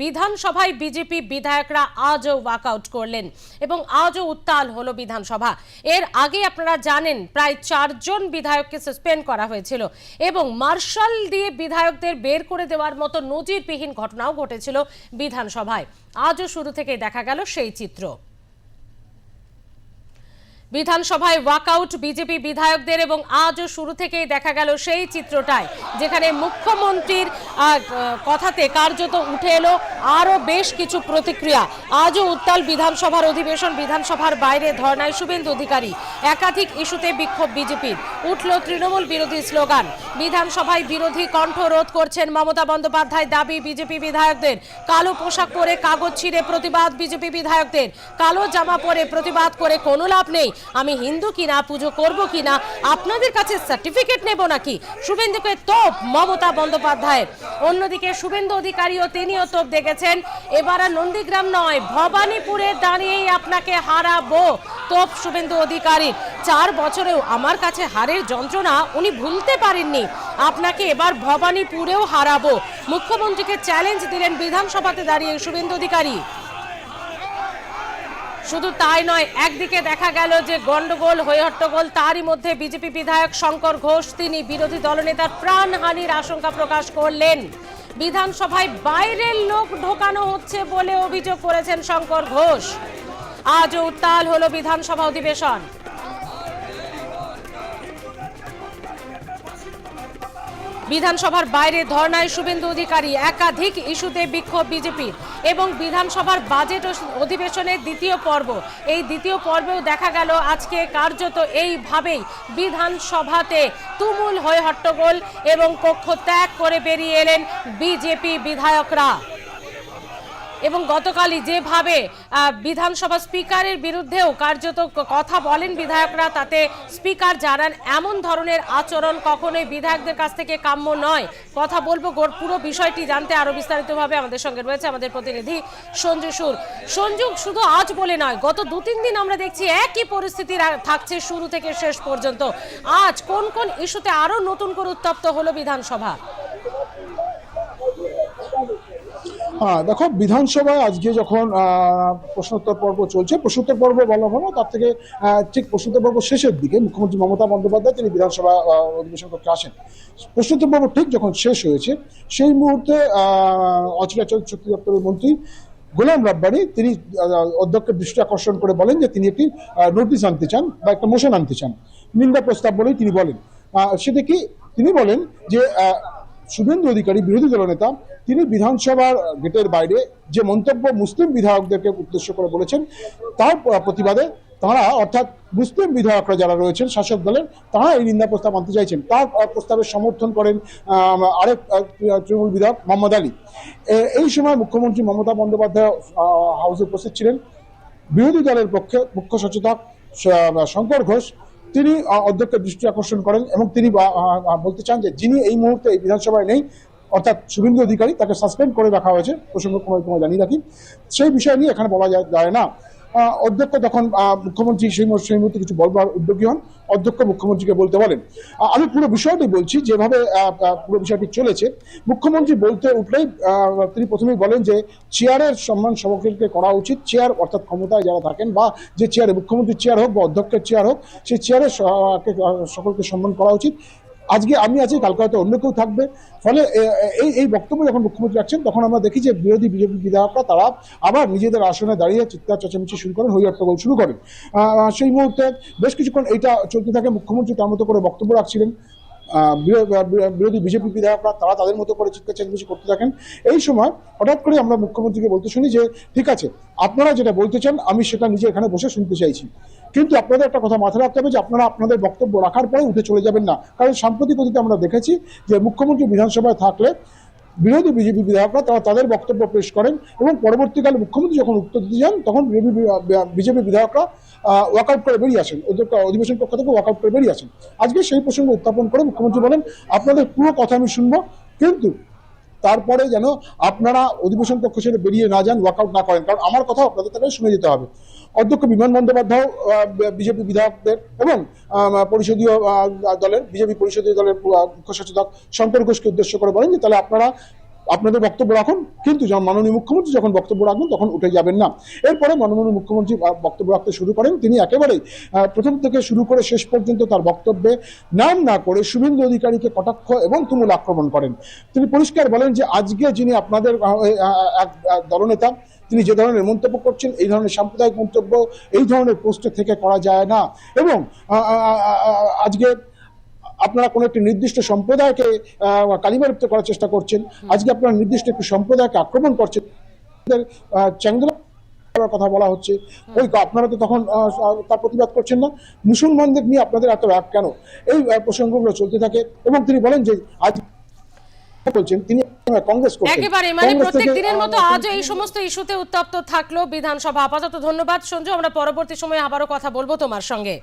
বিধানসভায় বিজেপি বিধায়করা আজও ওয়াকআউট করলেন এবং আজও উত্তাল হলো বিধানসভা। এর আগে আপনারা জানেন, প্রায় চারজন বিধায়ককে সাসপেন্ড করা হয়েছিল এবং মার্শাল দিয়ে বিধায়কদের বের করে দেওয়ার মতো নজিরবিহীন ঘটনাও ঘটেছিল বিধানসভায়। আজও শুরু থেকে দেখা গেল সেই চিত্র। বিধানসভায় ওয়াকআউট বিজেপি বিধায়কদের এবং আজও শুরু থেকেই দেখা গেল সেই চিত্রটাই, যেখানে মুখ্যমন্ত্রীর কথাতে কার্যত উঠে এলো আরও বেশ কিছু প্রতিক্রিয়া। আজও উত্তাল বিধানসভার অধিবেশন, বিধানসভার বাইরে ধর্নায় শুভেন্দু অধিকারী, একাধিক ইস্যুতে বিক্ষোভ বিজেপির। উঠল তৃণমূল বিরোধী স্লোগান, বিধানসভায় বিরোধী কণ্ঠ রোধ করছেন মমতা বন্দ্যোপাধ্যায় দাবি বিজেপি বিধায়কদের। কালো পোশাক পরে কাগজ ছিঁড়ে প্রতিবাদ বিজেপি বিধায়কদের। কালো জামা পরে প্রতিবাদ করে কোনো লাভ নেই। আমি হিন্দু কিনা, পুজো করব কিনা, আপনাদের কাছে সার্টিফিকেট নেব নাকি? শুভেন্দুকে তোপ, মমতা বন্দ্যোপাধ্যায়ের। অন্যদিকে শুভেন্দু অধিকারীও তিনিও তোপ দেখেছেন। এবার আর নন্দীগ্রাম নয়, ভবানীপুরে দাঁড়িয়েই আপনাকে হারাবো, তোপ শুভেন্দু অধিকারী। চার বছরেও আমার কাছে হারের যন্ত্রণা উনি ভুলতে পারেননি। আপনাকে এবার ভবানীপুরেও হারাবো। মুখ্যমন্ত্রীকে চ্যালেঞ্জ দিলেন বিধানসভাতে দাঁড়িয়ে শুভেন্দু অধিকারী। শুধু তাই নয়, একদিকে দেখা গেল যে গন্ডগোল হয়ে হট্টগোল তারই মধ্যে বিজেপি বিধায়ক শঙ্কর ঘোষ, তিনি বিরোধী দলনেতার প্রাণহানির আশঙ্কা প্রকাশ করলেন। বিধানসভায় বাইরের লোক ঢোকানো হচ্ছে বলে অভিযোগ করেছেন শঙ্কর ঘোষ। আজও উত্তাল হলো বিধানসভা অধিবেশন। বিধানসভার বাইরে ধর্নায় শুভেন্দু অধিকারী, একাধিক ইস্যুতে বিক্ষোভ বিজেপির। এবং বিধানসভার বাজেট অধিবেশনের দ্বিতীয় পর্ব। এই দ্বিতীয় পর্বেও দেখা গেল আজকে কার্যত এইভাবেই বিধানসভাতে তুমুল হয়ে হট্টগোল এবং কক্ষ ত্যাগ করে বেরিয়ে এলেন বিজেপি বিধায়করা। এবং গতকালই যেভাবে বিধানসভা স্পিকারের বিরুদ্ধেও কার্যত কথা বলেন বিধায়করা, তাতে স্পিকার জানান, এমন ধরনের আচরণ কখনোই বিধায়কদের কাছ থেকে কাম্য নয়। কথা বলব পুরো বিষয়টি জানতে আরও বিস্তারিতভাবে আমাদের সঙ্গে রয়েছে আমাদের প্রতিনিধি সঞ্জু সুর। সঞ্জু, শুধু আজ বলে নয়, গত দু তিন দিন আমরা দেখছি একই পরিস্থিতি থাকছে শুরু থেকে শেষ পর্যন্ত। আজ কোন কোন ইস্যুতে আরও নতুন করে উত্তপ্ত হলো বিধানসভা হ্যাঁ দেখো, বিধানসভায় আজকে যখন প্রশ্নোত্তর পর্ব চলছে, প্রশ্নোত্তর পর্ব বলা হলো, তার থেকে ঠিক প্রশ্নোত্তর পর্ব শেষের দিকে মুখ্যমন্ত্রী মমতা বন্দ্যোপাধ্যায় তিনি বিধানসভা অধিবেশন করতে আসেন। প্রশ্নোত্তর পর্ব ঠিক যখন শেষ হয়েছে, সেই মুহূর্তে অচিরাচল শক্তি দপ্তরের মন্ত্রী গোলাম রাব্বানি, তিনি অধ্যক্ষের দৃষ্টি আকর্ষণ করে বলেন যে তিনি একটি নোটিশ আনতে চান বা একটা মোশন আনতে চান। নিন্দা প্রস্তাব বলেই তিনি বলেন। সেটা কি? তিনি বলেন যে শুভেন্দু অধিকারী বিরোধী দলনেতা তিনি বিধানসভার গেটের বাইরে যে মন্তব্য মুসলিম বিধায়কদেরকে উদ্দেশ্য করে বলেছেন, তার প্রতিবাদে তারা অর্থাৎ মুসলিম বিধায়করা যারা রয়েছেন, শাসক দলের, তারা এই নিন্দা প্রস্তাব আনতে চাইছেন। তার প্রস্তাবের সমর্থন করেন আরেক তৃণমূল বিধায়ক মোহাম্মদ আলী। এই সময় মুখ্যমন্ত্রী মমতা বন্দ্যোপাধ্যায় হাউসে উপস্থিত ছিলেন। বিরোধী দলের পক্ষে মুখ্য সচেতক শঙ্কর ঘোষ, তিনি অধ্যক্ষের দৃষ্টি আকর্ষণ করেন এবং তিনি বলতে চান যে যিনি এই মুহূর্তে এই বিধানসভায় নেই অর্থাৎ শুভেন্দু অধিকারী তাকে সাসপেন্ড করে রাখা হয়েছে, প্রসঙ্গ সময় তোমায় জানিয়ে রাখি। সেই বিষয় নিয়ে এখানে বলা যায়- না। অধ্যক্ষ তখন মুখ্যমন্ত্রী সেই সেই মুহূর্তে কিছু বলবার উদ্যোগী হন। অধ্যক্ষ মুখ্যমন্ত্রীকে বলতে বলেন আমি পুরো বিষয়টি বলছি, যেভাবে পুরো বিষয়টি চলেছে। মুখ্যমন্ত্রী বলতে উঠলেই তিনি প্রথমেই বলেন যে চেয়ারের সম্মান সকলকে করা উচিত। চেয়ার অর্থাৎ ক্ষমতায় যারা থাকেন বা যে চেয়ারে মুখ্যমন্ত্রীর চেয়ার হোক বা অধ্যক্ষের চেয়ার হোক, সেই চেয়ারের সকলকে সম্মান করা উচিত। আজকে আমি আছি, কালকে হয়তো অন্য কেউ থাকবে। ফলে এই এই বক্তব্য যখন মুখ্যমন্ত্রী রাখছেন, তখন আমরা দেখি যে বিরোধী বিজেপি বিধায়করা, তারা আবার নিজেদের আসনে দাঁড়িয়ে চিৎকার, চেঁচামেচি শুরু করেন হইয়াট্টগোল শুরু করেন। সেই মুহূর্তে বেশ কিছুক্ষণ এটা চলতে থাকে। মুখ্যমন্ত্রী তার মতো করে বক্তব্য রাখছিলেন। বিরোধী বিজেপি বিধায়করা তারা তাদের মতো করে চিৎকার চেঁচামেচি করতে থাকেন। এই সময় হঠাৎ করে আমরা মুখ্যমন্ত্রীকে বলতে শুনি যে, ঠিক আছে, আপনারা যেটা বলতে চান, আমি সেটা নিজে এখানে বসে শুনতে চাইছি। কিন্তু আপনাদের একটা কথা মাথায় রাখতে হবে যে, আপনারা আপনাদের বক্তব্য রাখার পরে উঠে চলে যাবেন না। কারণ সাম্প্রতিক অতীতে আমরা দেখেছি যে, মুখ্যমন্ত্রী বিধানসভায় থাকলে বিরোধী বিজেপি বিধায়করা তারা তাদের বক্তব্য পেশ করেন এবং পরবর্তীকালে মুখ্যমন্ত্রী যখন উত্তর দিতে যান, তখন বিজেপি বিধায়করা ওয়াকআউট করে বেরিয়ে আসেন ওদের অধিবেশন পক্ষ থেকে ওয়াকআউট করে বেরিয়ে আসেন। আজকে সেই প্রসঙ্গ উত্থাপন করে মুখ্যমন্ত্রী বলেন, আপনাদের পুরো কথা আমি শুনব, কিন্তু তারপরে যেন আপনারা অধিবেশন কক্ষ ছেড়ে বেরিয়ে না যান ওয়ার্কআউট না করেন। কারণ আমার কথা আপনাদের তাকে শুনে যেতে হবে। অধ্যক্ষ বিমান বন্দ্যোপাধ্যায় বিজেপি বিধায়কদের এবং পরিষদীয় দলের, বিজেপি পরিষদীয় দলের মুখ্য সচেতক শঙ্কর ঘোষকে উদ্দেশ্য করে বলেন যে তাহলে আপনারা আপনাদের বক্তব্য রাখুন, কিন্তু যখন মাননীয় মুখ্যমন্ত্রী যখন বক্তব্য রাখবেন, তখন উঠে যাবেন না। এরপরে মাননীয় মুখ্যমন্ত্রী বক্তব্য রাখতে শুরু করেন। তিনি একেবারেই প্রথম থেকে শুরু করে শেষ পর্যন্ত তার বক্তব্যে নাম না করে শুভেন্দু অধিকারীকে কটাক্ষ এবং তুমুল আক্রমণ করেন। তিনি পরিষ্কার বলেন যে, আজকে যিনি আপনাদের এক দলনেতা, তিনি যে ধরনের মন্তব্য করছেন, এই ধরনের সাম্প্রদায়িক মন্তব্য, এই ধরনের পোস্টে থেকে করা যায় না। এবং আজকে আপনারা কোনো একটি নির্দিষ্ট সম্প্রদায়কে আহ, কালিমালিপ্ত করার চেষ্টা করছেন। আজকে আপনারা নির্দিষ্ট একটি সম্প্রদায়কে আক্রমণ করছেন। চ্যাংদোলা কথা বলা হচ্ছে। ওই আপনারা তো তখন তার প্রতিবাদ করছেন না। মুসলমানদের নিয়ে আপনাদের এত রাগ কেন? এই প্রসঙ্গগুলো চলতে থাকে এবং তিনি বলেন যে আজ বলছেন তিনি কংগ্রেস একেবারে মানে প্রত্যেক দিনের মতো আজও এই সমস্ত ইস্যুতে উত্তপ্ত থাকল বিধানসভা আপাতত। ধন্যবাদ সঞ্জু। আমরা পরবর্তী সময়ে আবারও কথা বলব তোমার সঙ্গে।